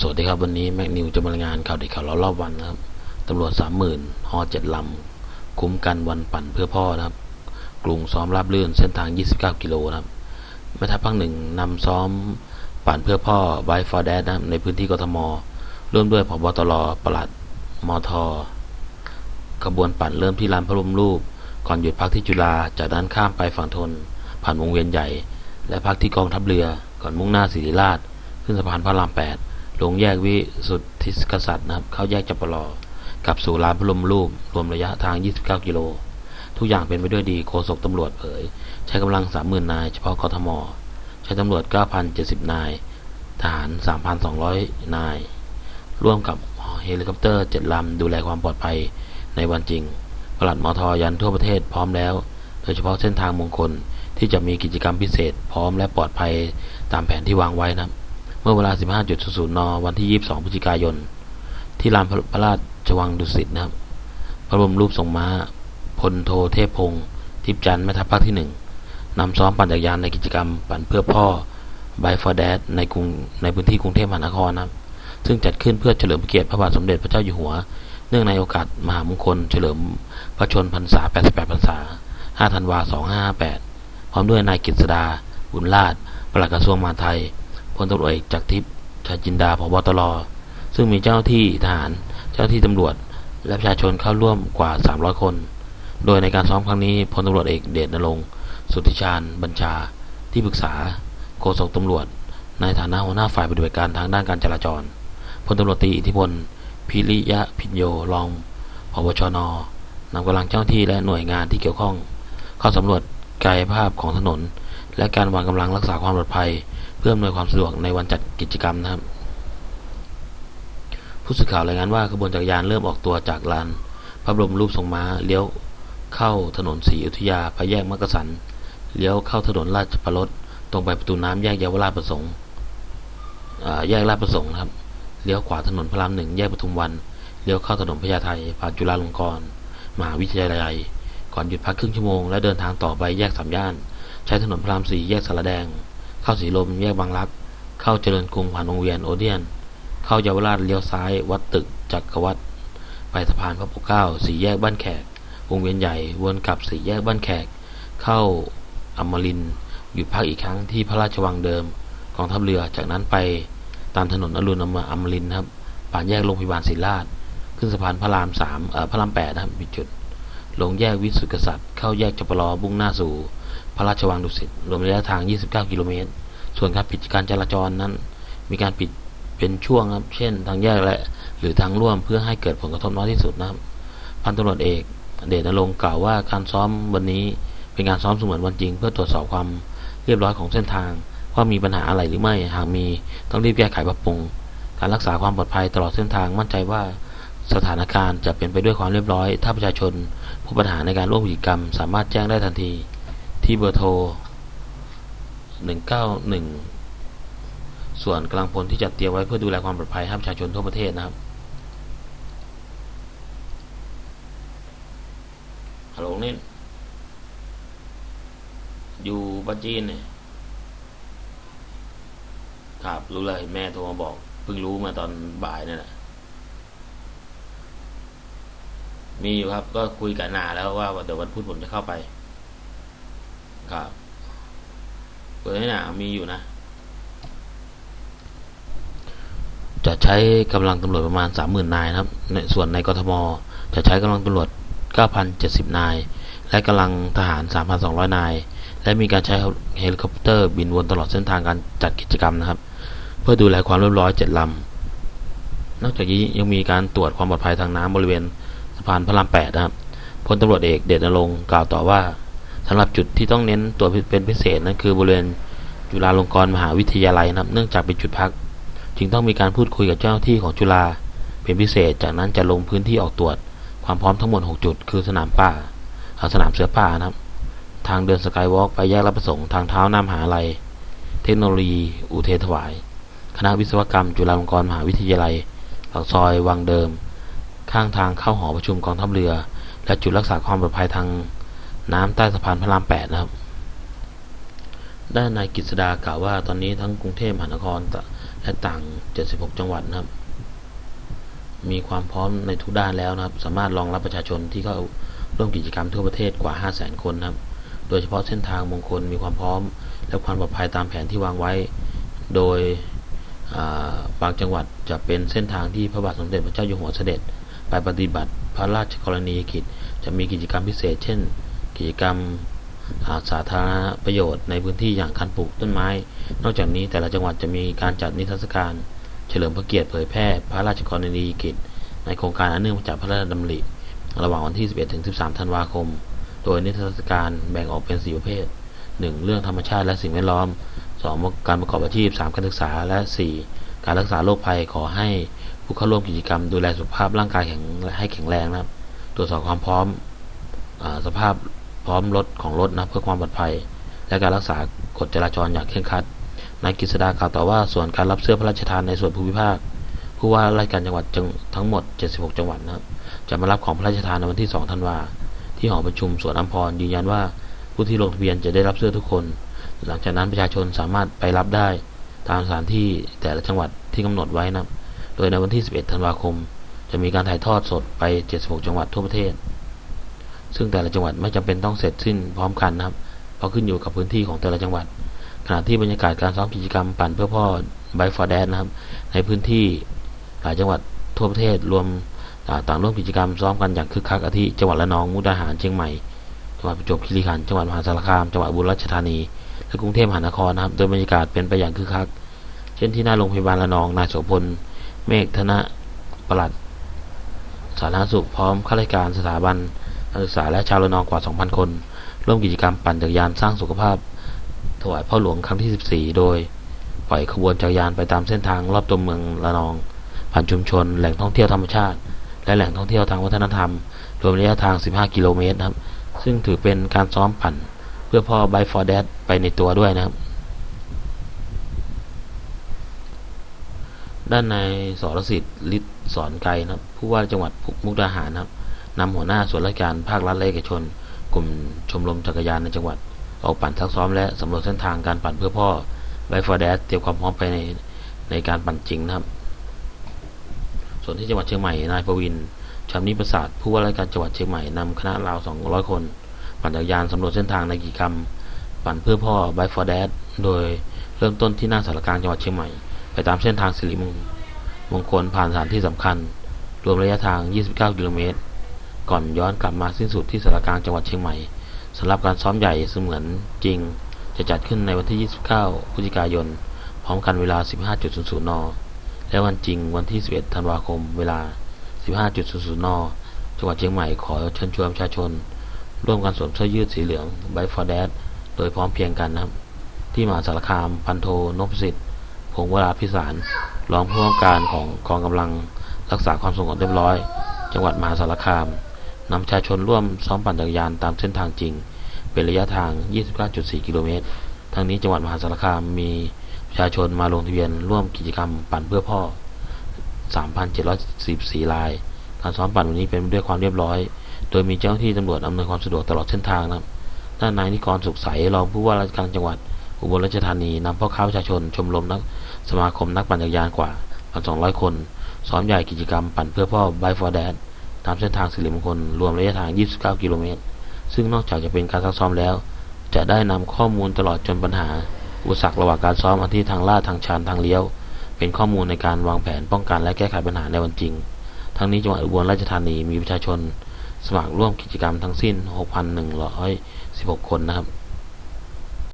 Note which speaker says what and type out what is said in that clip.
Speaker 1: สวัสดีครับวันนี้แม็กนิวจะมารายงานข่าวเด็กข่าวเรารอบวันนะครับตำรวจสามหมื่นฮอเจ็ดลำคุ้มกันวันปั่นเพื่อพ่อนะครับกรุงซ้อมราบลื่นเส้นทาง 29 กิโลนะครับแม่ทัพภาคหนึ่งนำซ้อมปั่นเพื่อพ่อไบฟอร์แดนะในพื้นที่กทมร่วมด้วยพบตรปลัดมทขบวนปั่นเริ่มที่ลานพระบรมรูป ก่อนหยุดพักที่จุฬาจากนั้นข้ามไปฝั่งทน ผ่านวงเวียนใหญ่ และพักที่กองทัพเรือก่อนมุ่งหน้าศิริราช ขึ้นสะพานพระราม8 ลงแยกวิสุทธิกษัตริย์นะครับ เข้าแยกจัปรอกลับสู่ลานพระบรมรูป รวมระยะทาง 29 กิโล ทุกอย่างเป็นไปด้วยดีโฆษกตำรวจเผย ใช้กำลัง 30,000 นาย เฉพาะกทม ใช้ตำรวจ 9,070 นาย ทหาร 3,200 นาย ร่วมกับเฮลิคอปเตอร์ 7 ลำ ดูแลความปลอดภัยในวันจริงปลัดมอทอยันทั่วประเทศพร้อมแล้ว โดยเฉพาะเส้นทางมงคลที่จะมีกิจกรรมพิเศษ พร้อมและปลอดภัยตามแผนที่วางไว้นะครับ เมื่อเวลา 15.00 น วันที่ 22 พฤศจิกายน ที่ลานพระราชวังดุสิตนะครับ พระบรมรูปทรงม้า พลโทเทพพงศ์ทิพจันทร์แม่ทัพภาคที่หนึ่งนำซ้อมปั่นจักรยานในกิจกรรม ปั่นเพื่อพ่อ b บฟอร์แดดในกรุงในพื้นที่กรุงเทพมหานครนะครับ ซึ่งจัดขึ้นเพื่อเฉลิมพระเกียรติพระบาทสมเด็จพระเจ้าอยู่หัว เนื่องในโอกาสมหามงคล เฉลิมพระชนพรรษา 88 พรรษา 5 ธันวา 2558 พร้อมด้วยนายกฤษดา บุญราชปลัดกระทรวงมหาดไทย พลตำรวจเอกจากทิพย์ชาจินดาพบตรซึ่งมีเจ้าที่ทหาร เจ้าที่ตำรวจ และประชาชนเข้าร่วมกว่า 300 คน โดยในการซ้อมครั้งนี้พลตำรวจเอกเดชนรงค์สุทธิชาญบัญชา ที่ปรึกษาโฆษกตำรวจ ในฐานะหัวหน้าฝ่ายปฏิบัติการทางด้านการจราจรพลตำรวจตีอิทธิพลพิริยะพิญโยรองพบชนนำกำลังเจ้าที่และหน่วยงานที่เกี่ยวข้อง เข้าสำรวจกายภาพของถนน และการวางกำลังรักษาความปลอดภัย พื่ออำนวยความสะดวกในวันจัดกิจกรรมนะครับ ผู้สื่อข่าวรายงานว่าขบวนจักรยานเริ่มออกตัวจากลานพระบรมรูปทรงม้าเลี้ยวเข้าถนนศรีอยุธยาไปแยกมักกะสันเลี้ยวเข้าถนนราชประรสตรงไปประตูน้ำแยกเยาวราชประสงค์แยกราชประสงค์ครับเลี้ยวขวาถนนพระรามหนึ่งแยกปทุมวันเลี้ยวเข้าถนนพญาไทผ่านจุฬาลงกรณ์มหาวิทยาลัย ก่อนหยุดพักครึ่งชั่วโมงและเดินทางต่อไปแยกสามย่าน ใช้ถนนพระรามสี่แยกสารแดง เข้าสีลมแยกบางรัก เข้าเจริญกรุงผ่านวงเวียนโอเดียน เข้าเยาวราชเลี้ยวซ้าย วัดตึกจักรวัดไปสะพานพระปกเกล้าสี่แยกบ้านแขก วงเวียนใหญ่วนกลับสี่แยกบ้านแขก เข้าอมรินหยุดพักอีกครั้งที่พระราชวังเดิมกองทัพเรือจากนั้นไปตามถนนอรุณอมอมรินครับผ่านแยกโรงพยาบาลศิริราช ขึ้นสะพานพระรามสามเอ่อพระรามแปดนะครับมีจุด ลงแยกวิสุทธิกษัตริย์ เข้าแยกจปรอบุ่งหน้าสู่ พระราชวังดุสิต รวมระยะทาง 29 กิโลเมตร ส่วนการปิดการจราจรนั้น มีการปิดเป็นช่วงครับ เช่น ทางแยกและ หรือทางร่วมเพื่อให้เกิดผลกระทบน้อยที่สุดนะครับ พันตำรวจเอก เดชนรงค์กล่าวว่าการซ้อมวันนี้เป็นการซ้อมเสมือนวันจริง เพื่อตรวจสอบความเรียบร้อยของเส้นทางว่ามีปัญหาอะไรหรือไม่ หากมีต้องรีบแก้ไขปรับปรุง การรักษาความปลอดภัยตลอดเส้นทางมั่นใจว่าสถานการณ์จะเป็นไปด้วยความเรียบร้อย ถ้าประชาชน บปัญหาในการร่วมกิจกรรม สามารถแจ้งได้ทันทีที่เบอร์โทร 191 ส่วนกำลังพลที่จัดเตรียมไว้เพื่อดูแลความปลอดภัยให้ประชาชนทั่วประเทศนะครับฮัลโหลนี่อยู่ปัจจีนเนี่ยครับรู้เลยแม่โทรมาบอก เพิ่งรู้มาตอนบ่ายนี่แหละ มีอยู่ครับ ก็คุยกับนาแล้วว่าเดี๋ยววันพุธผมจะเข้าไป ครับเปิดให้หนามีอยู่นะ จะใช้กำลังตำรวจประมาณสามหมื่นนายนะครับ ในส่วนในกทม จะใช้กำลังตำรวจเก้าพันเจ็ดสิบนาย และกำลังทหารสามพันสองร้อยนาย และมีการใช้เฮลิคอปเตอร์บินวนตลอดเส้นทางการจัดกิจกรรมนะครับ เพื่อดูแลความเรียบร้อยเจ็ดลำนอกจากนี้ยังมีการตรวจความปลอดภัยทางน้ำบริเวณะพานพระรามแปดนะครับพลตำรวจเอกเดชนรงค์กล่าวต่อว่าสำหรับจุดที่ต้องเน้นตัวเป็นพิเศษนั่นคือบริเวณจุฬาลงกรณ์มหาวิทยาลัยนะครับ เนื่องจากเป็นจุดพัก จึงต้องมีการพูดคุยกับเจ้าหน้าที่ของจุฬาเป็นพิเศษ จากนั้นจะลงพื้นที่ออกตรวจ ความพร้อมทั้งหมด 6 จุด คือสนามป่าสนามเสือป่านะครับ ทางเดินสกายวอล์กไปแยกรับประสงค์ทางเท้าน้ำมหาลัย เทคโนโลยี อุเทถวาย คณะวิศวกรรม จุฬาลงกรณ์มหาวิทยาลัยปากซอยวังเดิม ข้างทางเข้าหอประชุมกองทัพเรือ และจุดรักษาความปลอดภัยทางน้ำใต้สะพานพระรามแปดนะครับ ด้านนายกฤษดากล่าวว่าตอนนี้ทั้งกรุงเทพมหานครและต่าง 76 จังหวัดนะครับ มีความพร้อมในทุกด้านแล้วนะครับ สามารถรองรับประชาชนที่เข้าร่วมกิจกรรมทั่วประเทศกว่า 500,000 คนนะครับ โดยเฉพาะเส้นทางมงคลมีความพร้อม และความปลอดภัยตามแผนที่วางไว้ โดยาบางจังหวัดจะเป็นเส้นทางที่พระบาทสมเด็จพระเจ้าอยู่หัวเสด็จ ไปปฏิบัติพระราชกรณียกิจ จะมีกิจกรรมพิเศษ เช่น กิจกรรมาสาธารณประโยชน์ในพื้นที่อย่างการปลูกต้นไม้ นอกจากนี้แต่ละจังหวัดจะมีการจัดนิทรรศการ เฉลิมพระเกียรติเผยแพร่พระราชกรณียกิจ ในโครงการอันเนื่องมาจากพระราชดำริ ระหว่างวันที่ 11 ถึง 13 ธันวาคม โดยนิทรรศการแบ่งออกเป็น 4 ประเภท 1. เรื่องธรรมชาติและสิ่งแวดล้อม 2. การประกอบอาชีพ 3. การศึกษา และ 4. การรักษาโรคภัยขอให้ ผู้เข้าร่วมกิจกรรม ดูแลสุขภาพร่างกายแข็งให้แข็งแรงนะครับ ตรวจสอบความพร้อมอสภาพพร้อมรถของรถนะเพื่อความปลอดภัย และการรักษากฎจราจรอย่างเคร่งครัดนายกฤษดากล่าวต่อว่าส่วนการรับเสื้อพระราชทานในส่วนภูมิภาค ผู้ว่าราชการจังหวัดจังทั้งหมด 76 จังหวัดนะครับจะมารับของพระราชทานในวันที่ 2 ธันวาที่หอประชุมสวนอัมพรยืนยันว่าผู้ที่ลงทะเบียนจะได้รับเสื้อทุกคน หลังจากนั้นประชาชนสามารถไปรับได้ ตามสถานที่แต่ละจังหวัดที่กำหนดไว้นะครับ โดยในวันที่ 11 ธันวาคม จะมีการถ่ายทอดสดไป 76 จังหวัดทั่วประเทศ ซึ่งแต่ละจังหวัดไม่จำเป็นต้องเสร็จสิ้นพร้อมกันนะครับ เพราะขึ้นอยู่กับพื้นที่ของแต่ละจังหวัด ขณะที่บรรยากาศการซ้อมกิจกรรมปั่นเพื่อพ่อไบฟอร์แดนนะครับ ในพื้นที่หลายจังหวัดทั่วประเทศรวมต่างร่วมกิจกรรมซ้อมกันอย่างคึกคักอาทิจังหวัดระนองมุกดาหารเชียงใหม่จังหวัดประจวบคีรีขันธ์จังหวัดมหาสารคามจังหวัดอุบลราชธานีและกรุงเทพมหานครนะครับ โดยบรรยากาศเป็นไปอย่างคึกคัก เช่นที่หน้าโรงพยาบาลระนองนายโสพล เมฆธนะปลัด สาธารณสุขพร้อมข้าราชการสถาบันการศึกษาและชาวระนองกว่า 2,000 คน ร่วมกิจกรรมปั่นจักรยานสร้างสุขภาพ ถวายพ่อหลวงครั้งที่ 14 โดย ปล่อยขบวนจักรยานไปตามเส้นทางรอบตัวเมืองระนอง ผ่านชุมชน แหล่งท่องเที่ยวธรรมชาติ และแหล่งท่องเที่ยวทางวัฒนธรรม รวมระยะทาง 15 กิโลเมตรนะครับ ซึ่งถือเป็นการซ้อมปั่น เพื่อพ่อไบฟอร์แดดไปในตัวด้วยนะครับ ด้านในายสรสิทธิ์ฤทธิ์สอนไกลนะครับผู้ว่าจังหวัดมุกดาหารนะครับนำหัวหน้าส่วนราชการภาครัฐและเอกชน กลุ่มชมรมจักรยานในจังหวัด ออกปั่นซักซ้อมและสำรวจเส้นทางการปั่นเพื่อพ่อไบฟอร์แดดเตรียมความพร้อมไปในในการปั่นจริงนะครับ ส่วนที่จังหวัดเชียงใหม่นายประวินชำนิประสาทผู้ว่าราชการจังหวัดเชียงใหม่นำคณะราว 200 คน ปั่นจักรยานสำรวจเส้นทางในกิจกรรม ปั่นเพื่อพ่อไบฟอร์แดดโดยเริ่มต้นที่หน้าสารกลางจังหวัดเชียงใหม่ ไปตามเส้นทางสิริมงมงคลผ่านสถานที่สำคัญ รวมระยะทาง 29 กิโลเมตร ก่อนย้อนกลับมาสิ้นสุดที่สารกลางจังหวัดเชียงใหม่สำหรับการซ้อมใหญ่เสมือนจริง จะจัดขึ้นในวันที่ 29 พฤศจิกายน พร้อมกันเวลา 15.00 น และวันจริงวันที่ 11 ธันวาคม เวลา 15.00 น จังหวัดเชียงใหม่ขอเชิญชวนประชาชน ร่วมกันสวมเสื้อยืดสีเหลืองไบฟอร์แดดโดยพร้อมเพียงกันนะครับ ที่มหาสารคาม พันโทนพสิทธิ์ พงวราพิสารรองผู้ว่าการของกองกำลังรักษาความสงบเรียบร้อย จังหวัดมหาสารคามนำประชาชนร่วมซ้อมปั่นจักรยานตามเส้นทางจริง เป็นระยะทาง 29.4 กิโลเมตร ทั้งนี้จังหวัดมหาสารคามมีประชาชนมาลงทะเบียนร่วมกิจกรรมปั่นเพื่อพ่อ 3,744ราย การซ้อมปั่นวันนี้เป็นด้วยความเรียบร้อย โดยมีเจ้าหน้าที่ตำรวจอำนวยความสะดวกตลอดเส้นทางนะครับด้านนายนิกรสุขใสรองผู้ว่าราชการจังหวัด อุบลราชธานีนำพ่อค้าประชาชน ชมรมนักสมาคมนักปั่นจักรยานกว่า1,200 คน ซ้อมใหญ่กิจกรรมปั่นเพื่อพ่อไบฟอร์แดนตามเส้นทางสิริมงคล รวมระยะทาง 29 กิโลเมตร ซึ่งนอกจากจะเป็นการซักซ้อมแล้ว จะได้นำข้อมูลตลอดจนปัญหา อุปสรรคระหว่างการซ้อมอาทิทางลาดทางชันทางเลี้ยว เป็นข้อมูลในการวางแผนป้องกันและแก้ไขปัญหาในวันจริง ทั้งนี้จังหวัดอุบลราชธานีมีประชาชน สมัครร่วมกิจกรรมทั้งสิ้น 6,116 คนนะครับ